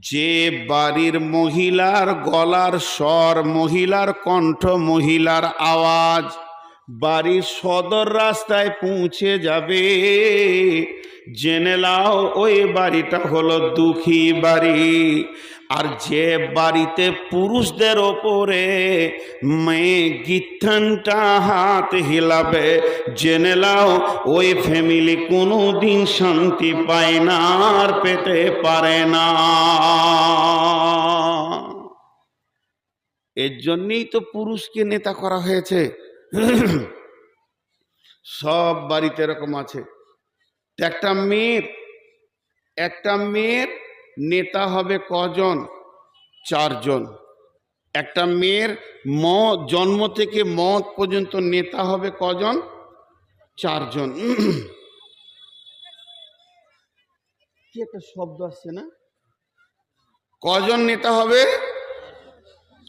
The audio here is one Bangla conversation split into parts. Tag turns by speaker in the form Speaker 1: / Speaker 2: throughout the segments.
Speaker 1: যে বাড়ির মহিলার গলার স্বর, মহিলার কণ্ঠ, মহিলার আওয়াজ বাড়ির সদর রাস্তায় পৌঁছে যাবে। জেনে লাও ওই বাড়িটা হলো দুঃখী বাড়ি। আর যে বাড়িতে পুরুষদের ওপরে মেয়ে গিঠানটা হাত হিলাবে, জেনে লাও ওই ফ্যামিলি কোনো দিন শান্তি পায় না আর পেতে পারে না। এর জন্যেই তো পুরুষকে নেতা করা হয়েছে। সব বাড়িতে এরকম আছে। একটা মেয়ের একটা মেয়ের নেতা হবে কজন? চারজন। একটা মেয়ের ম, জন্ম থেকে মত পর্যন্ত নেতা হবে কজন? চারজন। কি একটা শব্দ আসছে না? কজন নেতা হবে?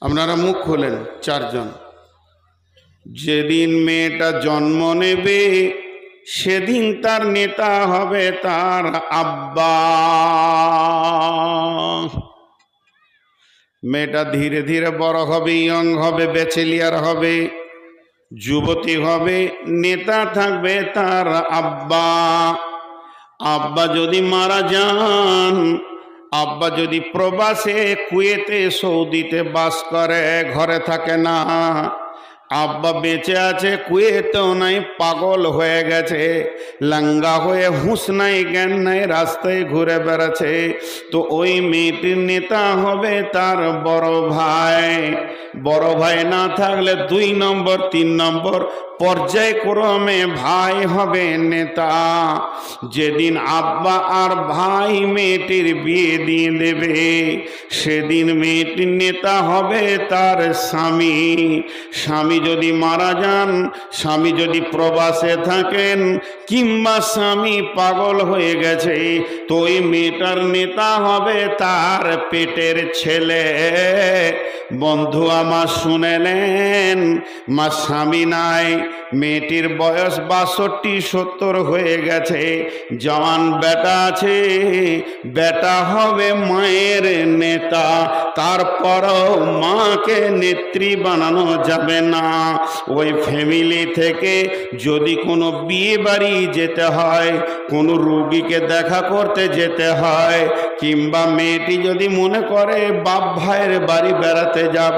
Speaker 1: আপনারা মুখ খোলেন, চারজন। যেদিন মেয়েটা জন্ম নেবে সেদিন তার নেতা হবে তার আব্বা। মেয়েটা ধীরে ধীরে বড় হবে, ইয়ং হবে বেচেলিয়ার হবে, যুবতী হবে, নেতা থাকবে তার আব্বা। আব্বা যদি মারা যান, আব্বা যদি প্রবাসে কুয়েতে সৌদিতে বাস করে, ঘরে থাকে না আব্বা বেঁচে আছে, কুয়েতেও নাই, পাগল হয়ে গেছে। লাঙ্গা হয়ে হুঁশ নাই, জ্ঞান নাই, রাস্তায় ঘুরে বেড়াচ্ছে। তো ওই মেয়েটির নেতা হবে তার বড় ভাই। বড় ভাই না থাকলে দুই নম্বর, তিন নম্বর পর্যায়ক্রমে ভাই হবে নেতা। যেদিন আব্বা আর ভাই মেয়েটির বিয়ে দিয়ে দেবে, সেদিন মেয়েটির নেতা হবে তার স্বামী। স্বামী যদি মারা যান, স্বামী যদি প্রবাসে থাকেন, কিংবা স্বামী পাগল হয়ে গেছে, তো ওই মেয়েটার নেতা হবে তার পেটের ছেলে। বন্ধু আমার শুনেলেন মা স্বামী নাই মেয়েটির বয়স বাষট্টি, সত্তর হয়ে গেছে। জওয়ান বেটা আছে, বেটা হবে মায়ের নেতা। তারপরও মাকে নেত্রী বানানো যাবে না। ওই ফ্যামিলি থেকে যদি কোনো বিয়ে বাড়ি যেতে হয়, কোনো রুগীকে দেখা করতে যেতে হয়, কিংবা মেয়েটি যদি মনে করে, বাপ ভাইয়ের বাড়ি বেড়াতে যাব,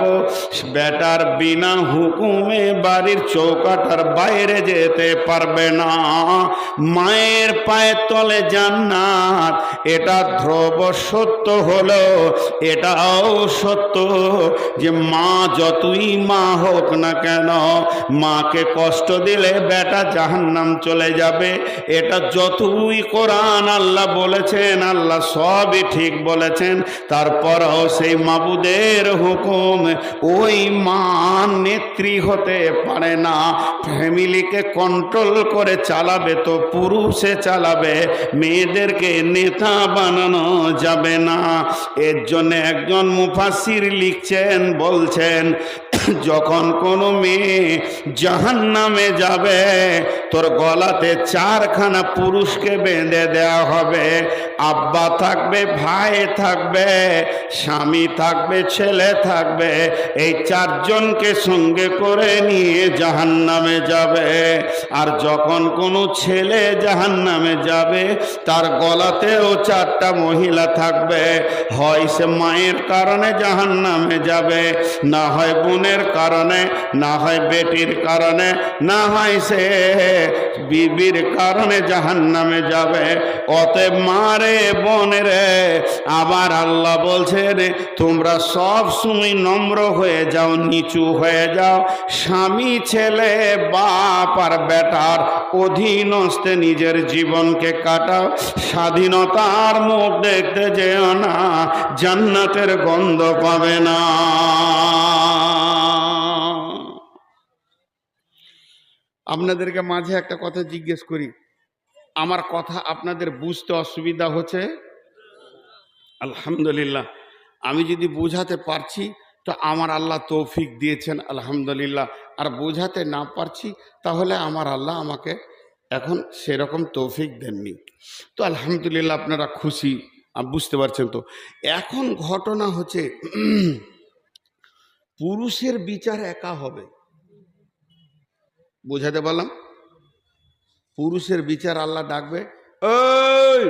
Speaker 1: বেটার বিনা হুকুমে বাড়ির চৌকাটার বাইরে যেতে পারবে না। মায়ের পায়ের তলে জান্নাত, এটা ধ্রুব সত্য হলো এটাও সত্য যে মা যতই মা হোক না কেন, মাকে কষ্ট দিলে বেটা জাহান্নাম চলে যাবে। এটা যতই কোরআন আল্লাহ বলেছেন, আল্লাহ সবই ঠিক বলেছেন। তারপরও সেই মাবুদের হুকুম, ওই মা নেত্রী হতে পারে না। ফ্যামিলিকে কন্ট্রোল করে চালাবে তো পুরুষে চালাবে, মেয়েদেরকে নেতা বানানো যাবে না। এর জন্য একজন মুফাসির লিখছেন, বলছেন, যখন কোনো মেয়ে জাহান নামে যাবে, তোর গলাতে চারখানা পুরুষকে বেঁধে দেওয়া হবে। আব্বা থাকবে, ভাই থাকবে, স্বামী থাকবে, ছেলে থাকবে, এই চারজনকে সঙ্গে করে নিয়ে জাহান নামে যাবে। আর যখন কোনো ছেলে জাহান নামে যাবে, তার গলাতেও চারটা মহিলা থাকবে। হয় সে মায়ের কারণে জাহান নামে যাবে, না হয় বোনের কারণে, না হয় বেটির কারণে, না হয় সে বিবির কারণে জাহান নামে যাবে। অতএব মারে বোনেরে আবার আল্লাহ বলছে রে তোমরা সব সময় নম্র হয়ে যাও, নিচু হয়ে যাও। স্বামী, ছেলে, বাপ আর বেটার অধীনস্থে নিজের জীবনকে কাটাও। স্বাধীনতার মুখ দেখতে যেও না, জান্নাতের গন্ধ পাবে না। আপনাদেরকে মাঝে একটা কথা জিজ্ঞেস করি। আমার কথা আপনাদের বুঝতে অসুবিধা হচ্ছে? আলহামদুলিল্লাহ। আমি যদি বোঝাতে পারছি, তো আমার আল্লাহ তৌফিক দিয়েছেন, আলহামদুলিল্লাহ। আর বোঝাতে না পারছি, তাহলে আমার আল্লাহ আমাকে এখন সেরকম তৌফিক দেননি। তো আলহামদুলিল্লাহ আপনারা খুশি বুঝতে পারছেন তো। এখন ঘটনা হচ্ছে, পুরুষের বিচার একা হবে। বোঝাতে পারলাম? পুরুষের বিচার আল্লাহ ডাকবে। ওই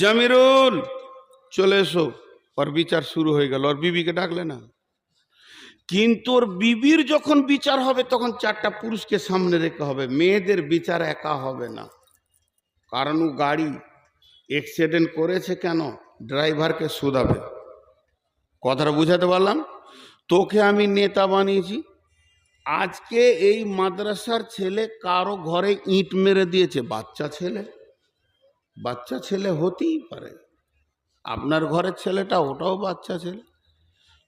Speaker 1: জামিরুল, চলে এসো। ওর বিচার শুরু হয়ে গেল। ওর বিবিকে ডাকলে না। কিন্তু ওর বিবির যখন বিচার হবে, তখন চারটা পুরুষকে সামনে রেখে হবে। মেয়েদের বিচার একা হবে না। কারণ ও গাড়ি অ্যাক্সিডেন্ট করেছে কেন? ড্রাইভারকে শুধাবে। কথাটা বুঝাতে পারলাম? তোকে আমি নেতা বানিয়েছি। আজকে এই মাদ্রাসার ছেলে কারও ঘরে ইট মেরে দিয়েছে, বাচ্চা ছেলে। বাচ্চা ছেলে হতেই পারে। আপনার ঘরের ছেলেটা ওটাও বাচ্চা ছেলে।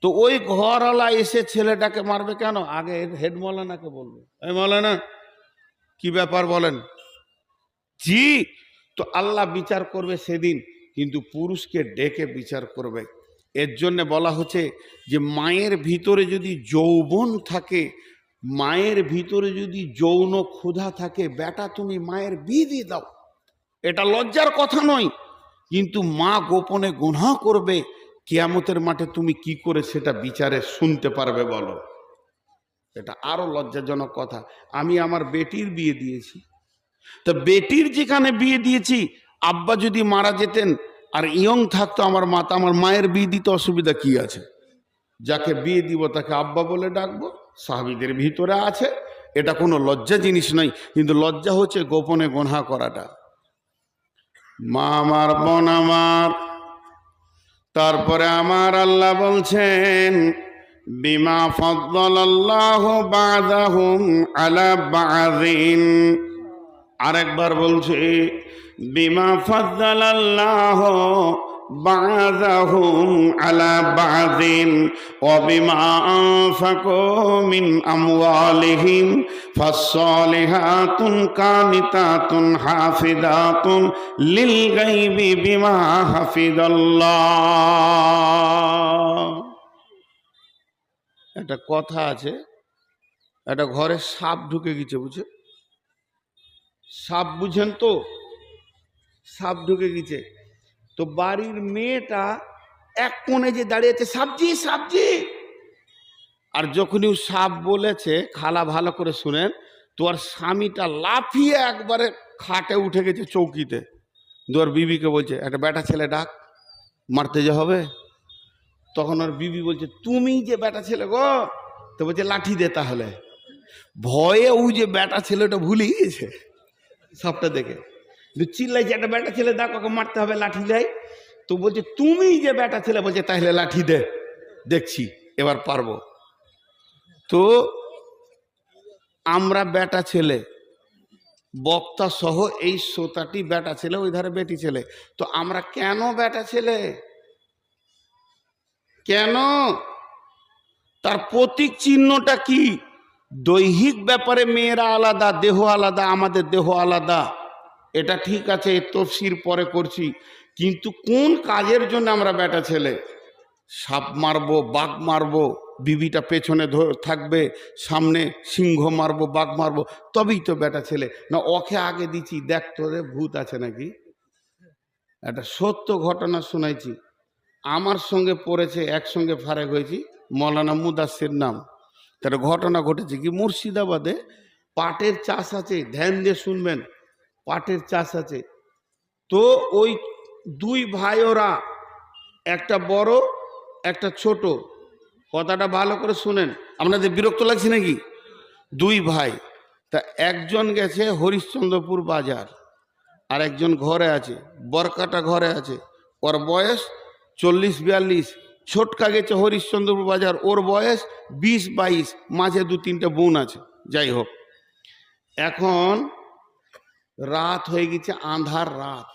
Speaker 1: তো ওই ঘরওয়ালা এসে ছেলেটাকে মারবে কেন? আগে হেড মৌলানাকে বলবে। এই মৌলানা, কি ব্যাপার বলেন? জি, তো আল্লাহ বিচার করবে সেদিন, কিন্তু পুরুষকে ডেকে বিচার করবে। এর জন্য বলা হচ্ছে যে, মায়ের ভিতরে যদি যৌবন থাকে মায়ের ভিতরে যদি যৌন ক্ষুধা থাকে, বেটা তুমি মায়ের বিয়ে দিয়ে দাও। এটা লজ্জার কথা নয়। কিন্তু মা গোপনে গুনাহ করবে, কিয়ামতের মাঠে তুমি কি করে সেটা বিচারে শুনতে পারবে বলো? এটা আরও লজ্জাজনক কথা। আমি আমার বেটির বিয়ে দিয়েছি। তো বেটির যেখানে বিয়ে দিয়েছি, আব্বা যদি মারা যেতেন আর ইয়ং থাকতো আমার মাতা, আমার মায়ের বিয়ে দিতে অসুবিধা কি আছে? যাকে বিয়ে দিব তাকে আব্বা বলে ডাকবো। সাহাবিদের ভিতরে আছে। এটা কোনো লজ্জা জিনিস নয়, কিন্তু লজ্জা হচ্ছে গোপনে গোনা করাটা। মা আমার বোন আমার, তারপরে আমার আল্লাহ বলছেন, বিমা ফদ্দলাল্লাহ বাদাহুম আলা বাদিন। আরেকবার বলছে, বিমা ফদ্দলাল্লাহ بعضهم على بعض وبما أنفقوا من أموالهم فالصالحات قانتات حافظات للغيب بما حفظ الله একটা কথা আছে একটা ঘরে সাপ ঢুকে গেছে বুঝে সাপ বুঝেন তো সাপ ঢুকে গেছে তো বাড়ির মেয়েটা এক কোণে যে দাঁড়িয়েছে, সাবজি সাবজি। আর যখনই ও সাপ বলেছে, খালা, ভালো করে শুনেন, তোর স্বামীটা লাফিয়ে একবারে খাটে উঠে গেছে চৌকিতে। তোর বিবিকে বলছে, একটা বেটা ছেলে ডাক, মারতে যে হবে? তখন ওর বিবি বলছে, তুমি যে বেটা ছেলে গো? তো বলছে, লাঠি দে তাহলে। ভয়ে ও যে বেটা ছেলেটা ভুলে গিয়েছে, সাপটা দেখে। কিন্তু চিল্লাইছে একটা বেটা ছেলে, দেখ ওকে মারতে হবে, লাঠি দেয়। তো বলছে তুমি যে বেটা ছেলে বলছে, তাহলে লাঠি দে, দেখছি, এবার পারব। তো আমরা বেটা ছেলে, বক্তা সহ এই শ্রোতাটি বেটা ছেলে, ওই ধারে বেটি ছেলে। তো আমরা কেন বেটা ছেলে? কেন? তার প্রতীক চিহ্নটা কি? দৈহিক ব্যাপারে মেয়েরা আলাদা, দেহ আলাদা, আমাদের দেহ আলাদা। এটা ঠিক আছে, এ তফসির পরে করছি। কিন্তু কোন কাজের জন্য আমরা বেটা ছেলে? সাপ মারবো, বাঘ মারবো, বিবিটা পেছনে থাকবে, সামনে সিংহ মারবো, বাঘ মারবো, তবেই তো বেটা ছেলে। না, ওকে আগে দিচ্ছি, দেখ তোদের ভূত আছে নাকি? একটা সত্য ঘটনা শোনাইছি। আমার সঙ্গে পড়েছে, একসঙ্গে ফারেক হয়েছি, মৌলানা মুদাসির নাম। তার ঘটনা ঘটেছে কি, মুর্শিদাবাদে পাটের চাষ আছে, ধ্যান দিয়ে শুনবেন। পাটের চাষ আছে। তো ওই দুই ভাই ওরা, একটা বড়, একটা ছোট। কথাটা ভালো করে শুনেন। আপনাদের বিরক্ত লাগছে নাকি? দুই ভাই। তা একজন গেছে হরিশ্চন্দ্রপুর বাজার, আর একজন ঘরে আছে, বরকাটা ঘরে আছে। ওর বয়স চল্লিশ বিয়াল্লিশ। ছোটকা গেছে হরিশ্চন্দ্রপুর বাজার, ওর বয়স বিশ বাইশ। মাঝে দু তিনটে বোন আছে। যাই হোক। এখন রাত হয়ে গেছে আন্ধার রাত।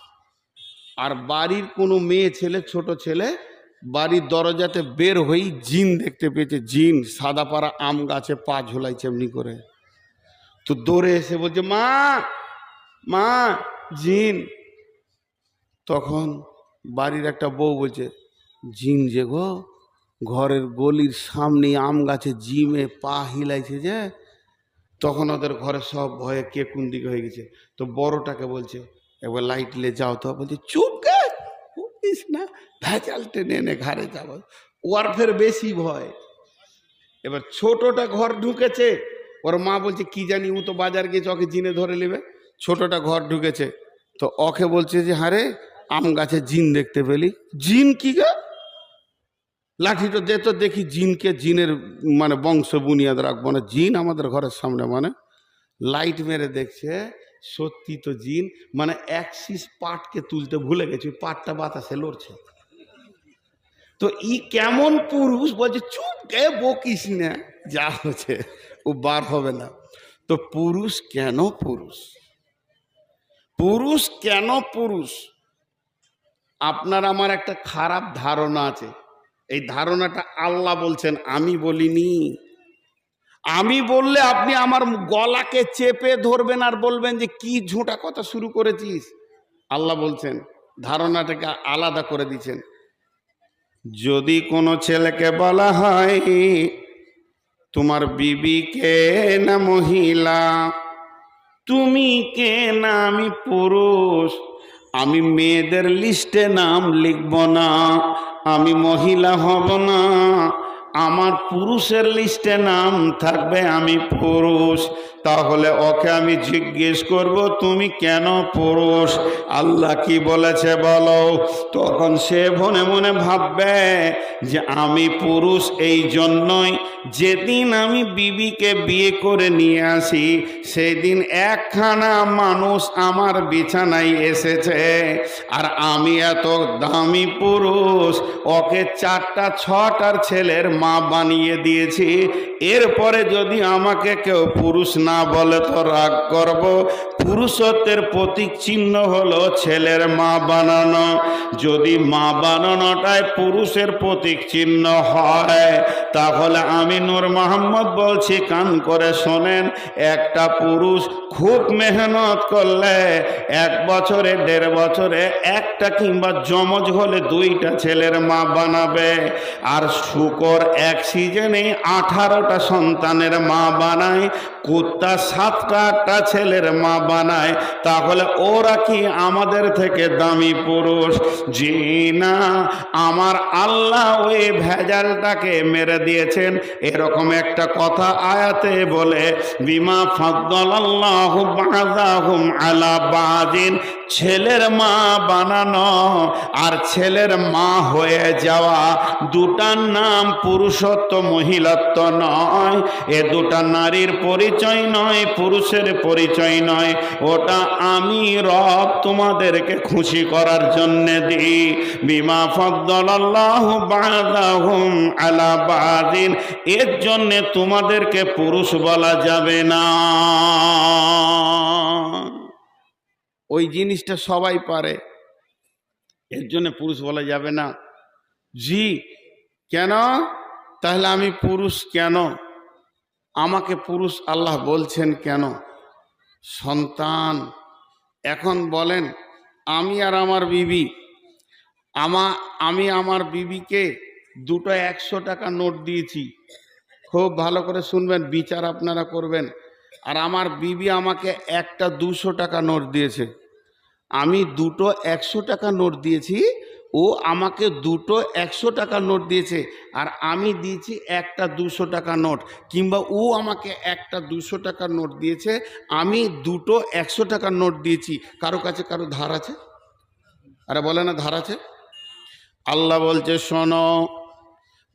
Speaker 1: আর বাড়ির কোনো মেয়ে ছেলে, ছোট ছেলে বাড়ির দরজাতে বের হয়েই জিন দেখতে পেয়েছে। জিন, সাদা পাড়া আম গাছে পা ঝোলাইছে এমনি করে। তো দৌড়ে এসে বলছে, মা মা, জিন। তখন বাড়ির একটা বউ বলছে, জিন যে গো, ঘরের গলির সামনে আম গাছে জিমে পা হিলাইছে যে তখন ওদের ঘরে সব ভয়ে কে কোন দিকে হয়ে গেছে? তো বড়টাকে বলছে, একবার লাইট লাইটলে যাও তো। বলছে, চুপ বলিস না, ভেজাল টেনে এনে ঘরে যাব। ওর ফের বেশি ভয়। এবার ছোটটা ঘর ঢুকেছে, ওর মা বলছে, কি জানি, ও তো বাজার গেছে, ওকে জিনে ধরে নেবে। ছোটটা ঘর ঢুকেছে, তো ওকে বলছে যে হারে আম গাছে জিন দেখতে পেলি। জিন কি গা? লাঠিটা দে তো দেখি জিনকে জিনের মানে বংশ বুনিয়াদ রাখব না। জিন আমাদের ঘরের সামনে মানে লাইট মেরে দেখছে, সত্যি তো জিন। মানে অ্যাক্সিস পাটকে তুলতে ভুলে গেছে, ওই পাটটা বাতাসে লড়ছে। তো ই কেমন পুরুষ বলছে, চুপ গে, বকিস না। যা হচ্ছে, ও বার হবে না। তো পুরুষ কেন পুরুষ? পুরুষ কেন পুরুষ? আপনার আমার একটা খারাপ ধারণা আছে। এই ধারণাটা আল্লাহ বলছেন, আমি বলিনি। আমি বললে আপনি আমার গলাকে চেপে ধরবেন আর বলবেন যে, কি ঝোঁটা কথা শুরু করেছিস? আল্লাহ বলছেন, ধারণাটাকে আলাদা করে দিচ্ছেন। যদি কোনো ছেলেকে বলা হয়, তোমার বিবি কে না মহিলা? তুমি কে না আমি পুরুষ? আমি মেয়েদের লিস্টে নাম লিখব না, আমি মহিলা হব না। আমার পুরুষের লিস্টে নাম থাকবে আমি পুরুষ। তাহলে ওকে আমি জিজ্ঞেস করব, তুমি কেন পুরুষ? আল্লাহ কি বলেছে বলো। তখন সে মনে মনে ভাববে যে আমি পুরুষ এই জন্যই। যেদিন আমি বিবিকে বিয়ে করে নিয়ে আসি, সেদিন একখানা মানুষ আমার বিছানায় এসেছে। আর আমি এত দামি পুরুষ, ওকে চারটা, ছটার ছেলের মা বানিয়ে দিয়েছি। এরপরে যদি আমাকে কেউ পুরুষ না বলে তো রাগ করব। পুরুষত্বের প্রতীক চিহ্ন হলো ছেলের মা বানানো। যদি মা বানানোটাই পুরুষের প্রতীক চিহ্ন হয়, তাহলে আমি নূর মোহাম্মদ বলছি, কান করে শোনেন, একটা পুরুষ খুব মেহনত করলে এক বছরে, দেড় বছরে, একটা কিংবা জমজ হলে দুইটা ছেলের মা বানাবে। আর শুকর এক সিজনে আঠারোটা সন্তানের মা বানায়, কুত্তা সাতটা আটটা ছেলের মা বানায়, তাহলে ওরা কি আমাদের থেকে দামি পুরুষ? জি না, আমার আল্লাহ ওই ভেজালটাকে মেরে দিয়েছেন। এরকম একটা কথা আয়াতে বলে, বিমা ফদ্দল আল্লাহ বাজাহুম আলা বাজিন, ছেলের মা বানানো আর ছেলের মা হয়ে যাওয়া দুটার নাম পুরুষত্ব মহিলাত্ব নয়। এ দুটা নারীর পরিচয় নয়, পুরুষের পরিচয় নয়। ওটা আমি রব তোমাদেরকে খুশি করার জন্য দিই। বিমা ফদ্দল আল্লাহ বাদাহুম আলা বাদিন। এর জন্যে তোমাদেরকে পুরুষ বলা যাবে না। ওই জিনিসটা সবাই পারে। এর জন্য পুরুষ বলা যাবে না। জি, কেন? তাহলে আমি পুরুষ কেন? আমাকে পুরুষ আল্লাহ বলছেন কেন? সন্তান, এখন বলেন, আমি আর আমার বিবি, আমা, আমি আমার বিবিকে দুটো একশো টাকা নোট দিয়েছি। খুব ভালো করে শুনবেন, বিচার আপনারা করবেন। আর আমার বিবি আমাকে একটা দুশো টাকা নোট দিয়েছে। আমি দুটো একশো টাকা নোট দিয়েছি ও আমাকে দুটো একশো টাকা নোট দিয়েছে আর আমি দিয়েছি একটা দুশো টাকা নোট, কিংবা ও আমাকে একটা দুশো টাকা নোট দিয়েছে, আমি দুটো একশো টাকার নোট দিয়েছি। কারও কাছে কারও ধার আছে? আরে বলে না ধার আছে। আল্লাহ বলছে, শোনো,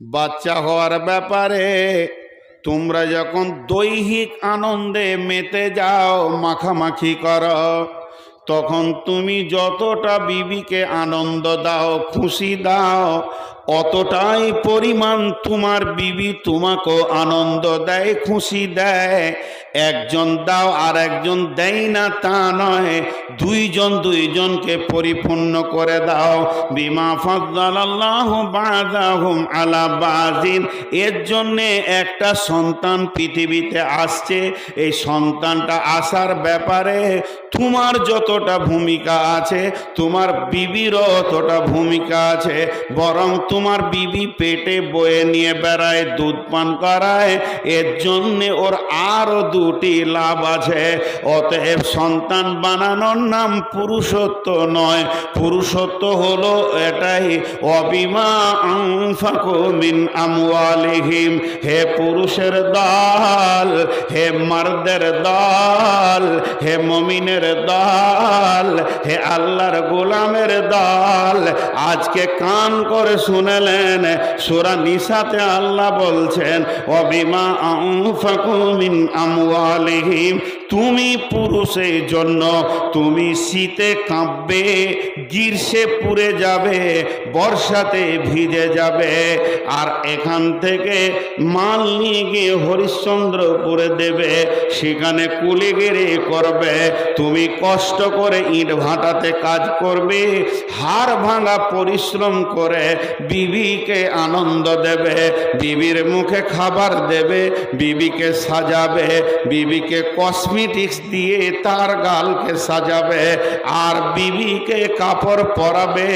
Speaker 1: বাচ্চা হওয়ার ব্যাপারে তোমরা যখন দৈহিক আনন্দে মেতে যাও, মাখামাখি করো তখন তুমি যতটা বিবিকে আনন্দ দাও, খুশি দাও, অতটাই পরিমাণ তোমার বিবি তোমাকেও আনন্দ দেয়, খুশি দেয়। একজন দাও আর একজন দেয় না তা নয়, দুইজন দুইজনকে পরিপূর্ণ করে দাও। বিমা ফদ্দাল আল্লাহ বাদাহুম আলা বাজিন। এর জন্যে একটা সন্তান পৃথিবীতে আসছে। এই সন্তানটা আসার ব্যাপারে তোমার যতটা ভূমিকা আছে, তোমার বিবির অতটা ভূমিকা আছে, বরং তোমার বিবি পেটে বয়ে নিয়ে বেড়ায়, দুধ পান করায়, এর জন্যে ওর আরও দুটি লাভ আছে। অতএব সন্তান বানানোর নাম পুরুষত্ব নয়। পুরুষত্ব হলো এটাই অবিমা মিন আমওয়ালিহিম। হে পুরুষের দল, হে মারদের দল, হে মমিনের দল। হে আল্লাহর গোলামের দল। আজকে কান করে শুনেলেন, সুরা নিসাতে আল্লাহ বলছেন অবিমা আমি তুমি পুরুষের জন্য, তুমি শীতে কাঁপবে, গ্রীষ্মে পুড়ে যাবে, বর্ষাতে ভিজে যাবে। আর এখান থেকে মাল নিয়ে গিয়ে হরিশ্চন্দ্রপুরে দেবে, সেখানে কুলিগিরি করবে। তুমি কষ্ট করে ইট ভাটাতে কাজ করবে, হাড় ভাঙা পরিশ্রম করে বিবিকে আনন্দ দেবে, বিবির মুখে খাবার দেবে, বিবিকে সাজাবে, বিবিকে কসমেটিক্স দিয়ে তার গালকে সাজাবে আর বিবিকে কাপড় পরাবে।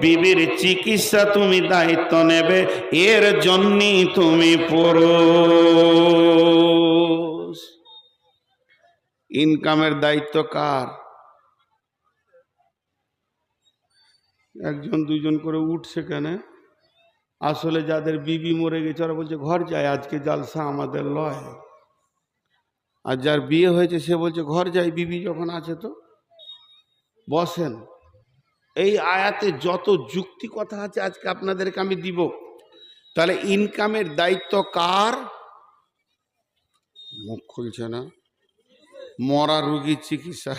Speaker 1: বিবির চিকিৎসা তুমি দায়িত্ব নেবে, এর জন্যই তুমি পুরুষ। ইনকামের দায়িত্ব কার? একজন দুজন করে উঠছে কেন? আসলে যাদের বিবি মরে গেছে, ওরা বলছে, ঘর যায়, আজকে জালসা আমাদের লয়। আর যার বিয়ে হয়েছে, সে বলছে, ঘর যাই, বিবি যখন আছে তো? বসেন। এই আয়াতে যত যুক্তি কথা আছে, আজকে আপনাদেরকে আমি দিব। তাহলে ইনকামের দায়িত্ব কার? মুখ খুলছে না? মরা রুগীর চিকিৎসা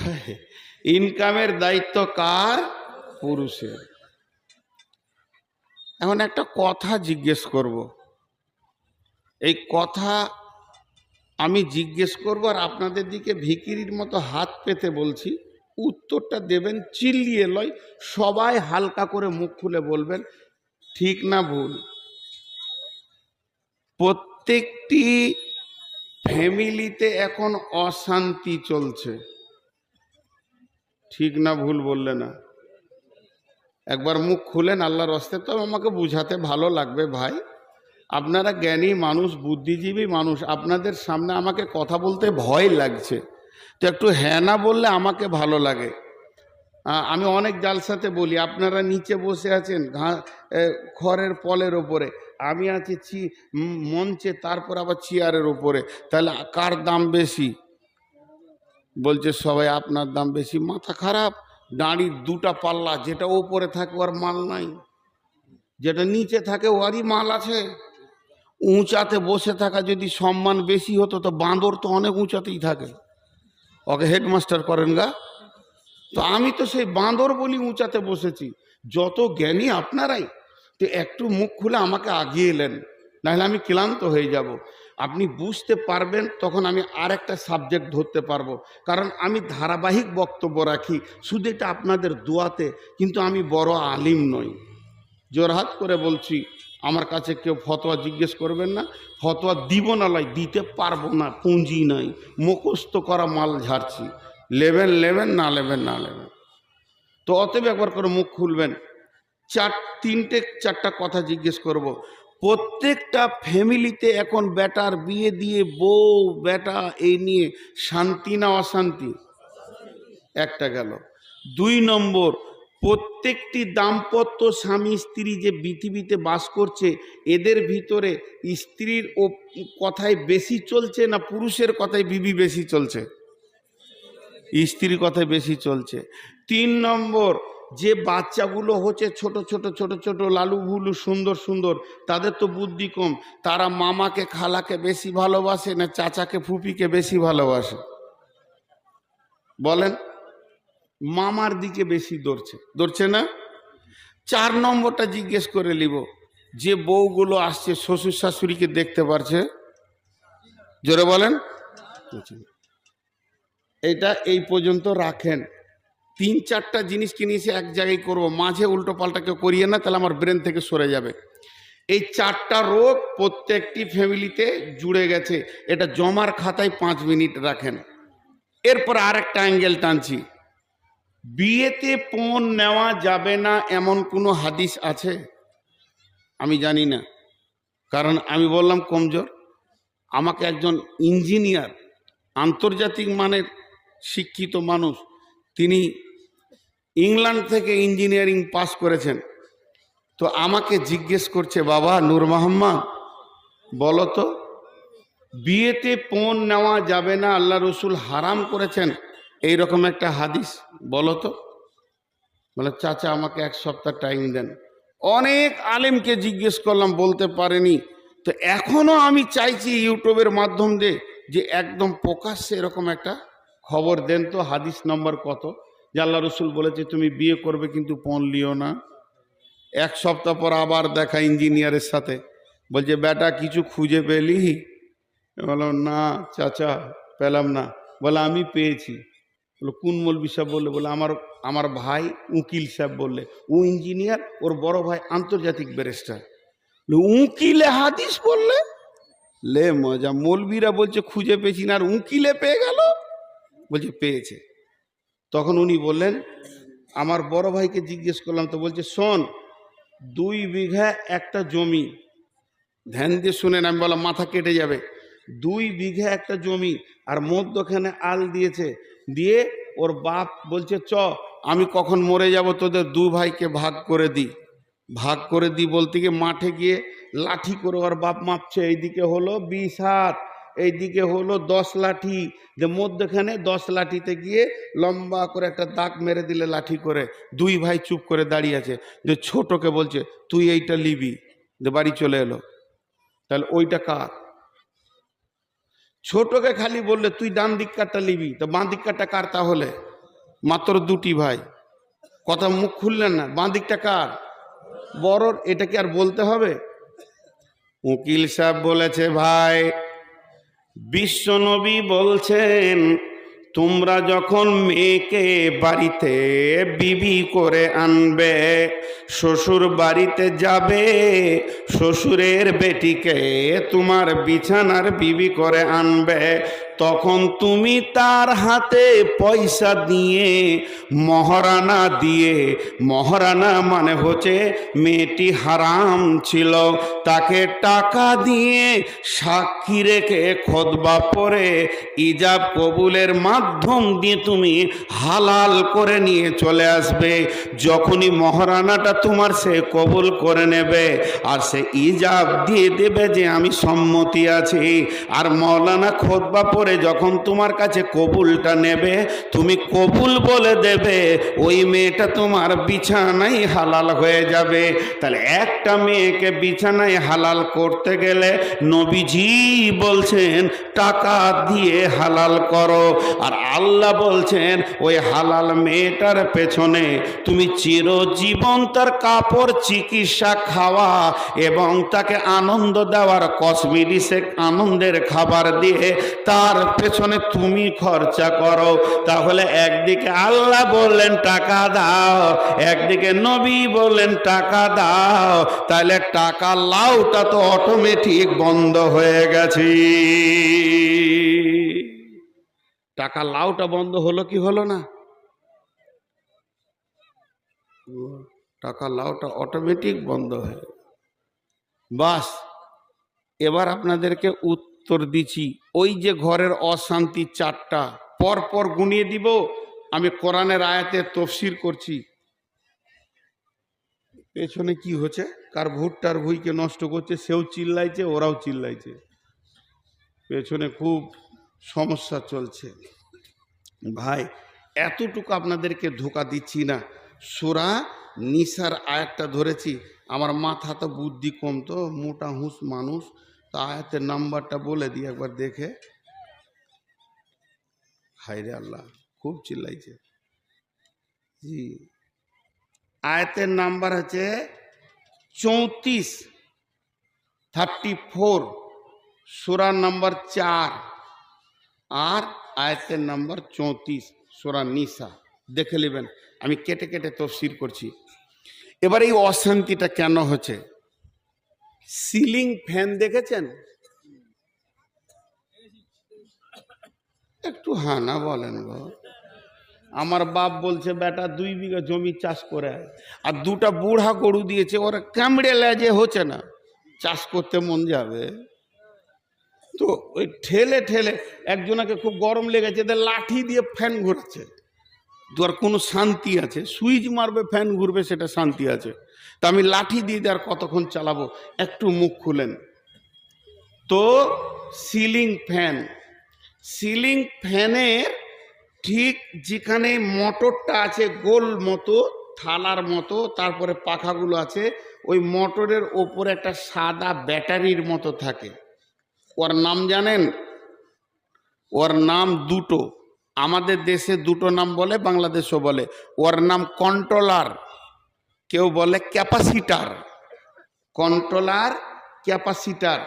Speaker 1: ইনকামের দায়িত্ব কার? পুরুষের। এখন একটা কথা জিজ্ঞেস করব। এই কথা আমি জিজ্ঞেস করব আর আপনাদের দিকে ভিকিরির মতো হাত পেতে বলছি, উত্তরটা দেবেন চিল্লিয়ে লয়, সবাই হালকা করে মুখ খুলে বলবেন, ঠিক না ভুল। প্রত্যেকটি ফ্যামিলিতে এখন অশান্তি চলছে। ঠিক না ভুল বললে না। একবার মুখ খুলেন আল্লাহর রস্তে তো আমাকে বুঝাতে ভালো লাগবে ভাই। আপনারা জ্ঞানী মানুষ, বুদ্ধিজীবী মানুষ, আপনাদের সামনে আমাকে কথা বলতে ভয় লাগছে। তো একটু হ্যাঁ না বললে আমাকে ভালো লাগে। আমি অনেক জালসাতে বলি, আপনারা নিচে বসে আছেন, ঘা খড়ের পলের ওপরে। আমি আছি চি মঞ্চে, তারপর আবার চেয়ারের ওপরে। তাহলে কার দাম বেশি? বলছে, সবাই আপনার দাম বেশি। মাথা খারাপ, দাঁড়ির দুটা পাল্লা, যেটা ওপরে থাকে ওর মাল নাই। যেটা নিচে থাকে ওরই মাল আছে। উঁচাতে বসে থাকা যদি সম্মান বেশি হতো, তো বাঁদর তো অনেক উঁচাতেই থাকে। ওকে হেডমাস্টার করেন গা। তো আমি তো সেই বাঁদর বলি উঁচাতে বসেছি। যত জ্ঞানী আপনারাই, তো একটু মুখ খুলে আমাকে আগিয়ে এলেন, নাহলে আমি ক্লান্ত হয়ে যাব। আপনি বুঝতে পারবেন, তখন আমি আর একটা সাবজেক্ট ধরতে পারব। কারণ আমি ধারাবাহিক বক্তব্য রাখি, শুধু এটা আপনাদের দোয়াতে, কিন্তু আমি বড় আলিম নই। জোরহাত করে বলছি আমার কাছে কেউ ফতোয়া জিজ্ঞেস করবেন না, ফতোয়া দিব না লাই, দিতে পারব না, পুঁজি নাই, মুখস্থ করা মাল ঝাড়ছি। লেবেন লেবেন, না লেবেন না লেবেন। তো অতএব একবার করে মুখ খুলবেন। চার, তিনটে, চারটা কথা জিজ্ঞেস করব। প্রত্যেকটা ফ্যামিলিতে এখন বেটার বিয়ে দিয়ে বউ, বেটা, এই নিয়ে শান্তি না অশান্তি? একটা গেল। দুই নম্বর প্রত্যেকটি দাম্পত্য স্বামী স্ত্রী যে পৃথিবীতে বাস করছে, এদের ভিতরে স্ত্রীর ও কথাই বেশি চলছে না পুরুষের কথাই বিবি বেশি চলছে? স্ত্রীর কথায় বেশি চলছে। তিন নম্বর, যে বাচ্চাগুলো হচ্ছে ছোট ছোট ছোট ছোট, লালু, ভুলু, সুন্দর সুন্দর, তাদের তো বুদ্ধি কম। তারা মামাকে, খালাকে বেশি ভালোবাসে না চাচাকে ফুপিকে বেশি ভালোবাসে? বলেন। মামার দিকে বেশি দৌড়ছে। দৌড়ছে না? চার নম্বরটা জিজ্ঞেস করে নিব, যে বউগুলো আসছে, শ্বশুর শাশুড়িকে দেখতে পারছে? জোরে বলেন। এটা এই পর্যন্ত রাখেন। তিন চারটা জিনিস কিনেছি এক জায়গায় করব, মাঝে উল্টো পাল্টা কেউ করিয়ে না, তাহলে আমার ব্রেন থেকে সরে যাবে। এই চারটা রোগ প্রত্যেকটি ফ্যামিলিতে জুড়ে গেছে। এটা জমার খাতায় পাঁচ মিনিট রাখেন। এরপর আরেকটা অ্যাঙ্গেল টানছি। বিয়েতে পণ নেওয়া যাবে না এমন কোনো হাদিস আছে? আমি জানি না। কারণ আমি বললাম, কমজোর। আমাকে একজন ইঞ্জিনিয়ার, আন্তর্জাতিক মানের শিক্ষিত মানুষ, তিনি ইংল্যান্ড থেকে ইঞ্জিনিয়ারিং পাস করেছেন। তো আমাকে জিজ্ঞেস করছে, বাবা, নূর মোহাম্মদ বলো তো, বিয়েতে পণ নেওয়া যাবে না, আল্লাহ রসুল হারাম করেছেন? এই রকম একটা হাদিস, বলো তো। বলে, চাচা, আমাকে এক সপ্তাহ টাইম দেন। অনেক আলেমকে জিজ্ঞেস করলাম, বলতে পারেনি। তো এখনও আমি চাইছি ইউটিউবের মাধ্যম দিয়ে যে একদম প্রকাশ্যে এরকম একটা খবর দেন তো। হাদিস নম্বর কত? যে আল্লাহ রসুল বলেছে, তুমি বিয়ে করবে কিন্তু পণ লিও না। এক সপ্তাহ পর আবার দেখা ইঞ্জিনিয়ারের সাথে। বলছে, বেটা, কিছু খুঁজে পেলি? বললাম, না, চাচা, পেলাম না। বলে, আমি পেয়েছি। বলো, কোন মৌলবি সাহেব বললে? বলে, আমার আমার ভাই উকিল সাহেব বললে। ও ইঞ্জিনিয়ার ওর বড় ভাই আন্তর্জাতিক ব্যারিস্টার উকিলে হাদিস বললে? লে মজা, মৌলবীরা বলছে, খুঁজে পেয়েছি না, আর উকিলে পেয়ে গেল? বলছে, পেয়েছে। তখন উনি বললেন, আমার বড় ভাইকে জিজ্ঞেস করলাম, তো বলছে, শোন, দুই বিঘা একটা জমি। ধ্যান দিয়ে শুনেন, আমি বললাম, মাথা কেটে যাবে। দুই বিঘা একটা জমি, আর মধ্যখানে আল দিয়েছে। দিয়ে ওর বাপ বলছে, চ, আমি কখন মরে যাব তোদের দু ভাইকে ভাগ করে দিই ভাগ করে দিই বলতে গিয়ে মাঠে গিয়ে লাঠি করে ওর বাপ মাপছে, এইদিকে হলো বিশ হাত, এইদিকে হলো দশ লাঠি। যে মধ্যখানে দশ লাঠিতে গিয়ে লম্বা করে একটা দাগ মেরে দিলে লাঠি করে, দুই ভাই চুপ করে দাঁড়িয়ে আছে। যে ছোটকে বলছে, তুই এইটা লিবি যে বাড়ি চলে এলো। তাহলে ওইটা কার? ছোটকে খালি বললে, তুই ডান দিককারটা লিবি তো বাঁ দিককারটা কার তাহলে? মাত্র দুটি ভাই। কথা মুখ খুললেন না। বাঁ দিকটা কার? বড় এটা কি আর বলতে হবে? উকিল সাহেব বলেছে, ভাই, বিশ্বনবী বলছেন তোমরা যখন মেয়েকে বাড়িতে বিবি করে আনবে, শ্বশুর বাড়িতে যাবে, শ্বশুরের বেটিকে তোমার বিছানার বিবি করে আনবে তখন তুমি তার হাতে পয়সা দিয়ে, মহারানা দিয়ে, মহারানা মানে হচ্ছে মেয়েটি হারাম ছিল, তাকে টাকা দিয়ে সাক্ষী রেখে খোদবা পরে ইজাব কবুলের মাধ্যম দিয়ে তুমি হালাল করে নিয়ে চলে আসবে। যখনই মহারানাটা তোমার সে কবুল করে নেবে আর সে ইজাব দিয়ে দেবে যে আমি সম্মতি আছি, আর মৌলানা খোদবা পরে যখন তোমার কাছে কবুলটা নেবে, তুমি কবুল বলে দেবে, ওই মেয়েটা তোমার বিছানায় হালাল হয়ে যাবে। তাহলে একটা মেয়েকে বিছানায় হালাল করতে গেলে নবীজি বলছেন, টাকা দিয়ে হালাল করো। আর আল্লাহ বলছেন, ওই হালাল মেয়েটার পেছনে তুমি চিরজীবন তার কাপড় চিকিৎসা খাওয়া এবং তাকে আনন্দ দেওয়ার কসমেটিক্সে আনন্দের খাবার দিয়ে তার পেছনে তুমি খরচা করো। তাহলে একদিকে আল্লাহ বললেন, টাকা দাও। একদিকে নবী বললেন, টাকা দাও। তাহলে টাকা লাউটা তো অটোমেটিক বন্ধ হয়ে গেছে। টাকা লাউটা বন্ধ হলো কি হলো না? টাকা লাউটা অটোমেটিক বন্ধ হয়ে। বাস, এবার আপনাদেরকে উত্তর দিচ্ছি ওই যে ঘরের অশান্তি চারটা পর পর গুনিয়ে দিব, আমি কোরআনের আয়াতে তফসির করছি। পেছনে কি হচ্ছে? কার ভুট্টার ভুইকে নষ্ট করছে, সেও চিল্লাইছে, ওরাও চিল্লাইছে। পেছনে খুব সমস্যা চলছে। ভাই, এতটুকু আপনাদেরকে ধোকা দিচ্ছি না। সোরা নিসার আয়াতটা ধরেছি, আমার মাথা তো বুদ্ধি কম তো মোটা হুঁস মানুষ তা আয়াতের নাম্বারটা বলে দিই, একবার দেখে। হাইরে আল্লাহ, খুব চিল্লাইছে। জি। আয়াতের নাম্বার হচ্ছে চৌত্রিশ থার্টি ফোর সুরা নাম্বার চার, আর আয়াতের নাম্বার চৌত্রিশ, সোরা নিসা। দেখে নেবেন। আমি কেটে কেটে তফসির করছি। এবার এই অশান্তিটা কেন হচ্ছে? সিলিং ফ্যান দেখেছেন? একটু হানা বলেন গো। আমার বাপ বলছে, বেটা, দুই বিঘা জমি চাষ করে আর দুটা বুড়া গরু দিয়েছে, ওরা কামড়ে লেজে হচ্ছে না। চাষ করতে মন যাবে। তো ওই ঠেলে ঠেলে একজনাকে খুব গরম লেগেছে, এদের লাঠি দিয়ে ফ্যান ঘুরাচ্ছে। তোর কোনো শান্তি আছে? সুইচ মারবে, ফ্যান ঘুরবে, সেটা শান্তি আছে। তা আমি লাঠি দিয়ে আর কতক্ষণ চালাবো? একটু মুখ খুলেন। তো সিলিং ফ্যান। সিলিং ফ্যানের ঠিক যেখানে মোটরটা আছে, গোল মতো, থালার মতো, তারপরে পাখাগুলো আছে, ওই মোটরের ওপরে একটা সাদা ব্যাটারির মতো থাকে। ওর নাম জানেন? ওর নাম দুটো। আমাদের দেশে দুটো নাম বলে, বাংলাদেশও বলে। ওর নাম কন্ট্রোলার। কেউ বলে ক্যাপাসিটার, কন্ট্রোলার ক্যাপাসিটার।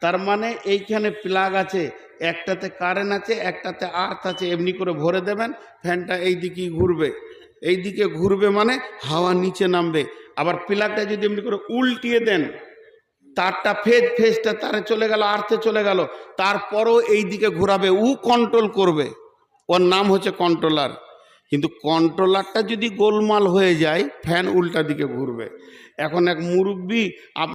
Speaker 1: তার মানে এইখানে প্লাগ আছে, একটাতে কারেন্ট আছে, একটাতে আর্থ আছে, এমনি করে ভরে দেবেন, ফ্যানটা এই দিকেই ঘুরবে। এই দিকে ঘুরবে মানে হাওয়া নিচে নামবে। আবার প্লাগটা যদি এমনি করে উল্টিয়ে দেন, তারটা ফেজ, ফেজটা তারে চলে গেল, আর্থে চলে গেল, তারপরও এই দিকে ঘোরাবে উ কন্ট্রোল করবে। ওর নাম হচ্ছে কন্ট্রোলার। কিন্তু কন্ট্রোলারটা যদি গোলমাল হয়ে যায় ফ্যান উল্টা দিকে ঘুরবে। এখন এক মুরব্বী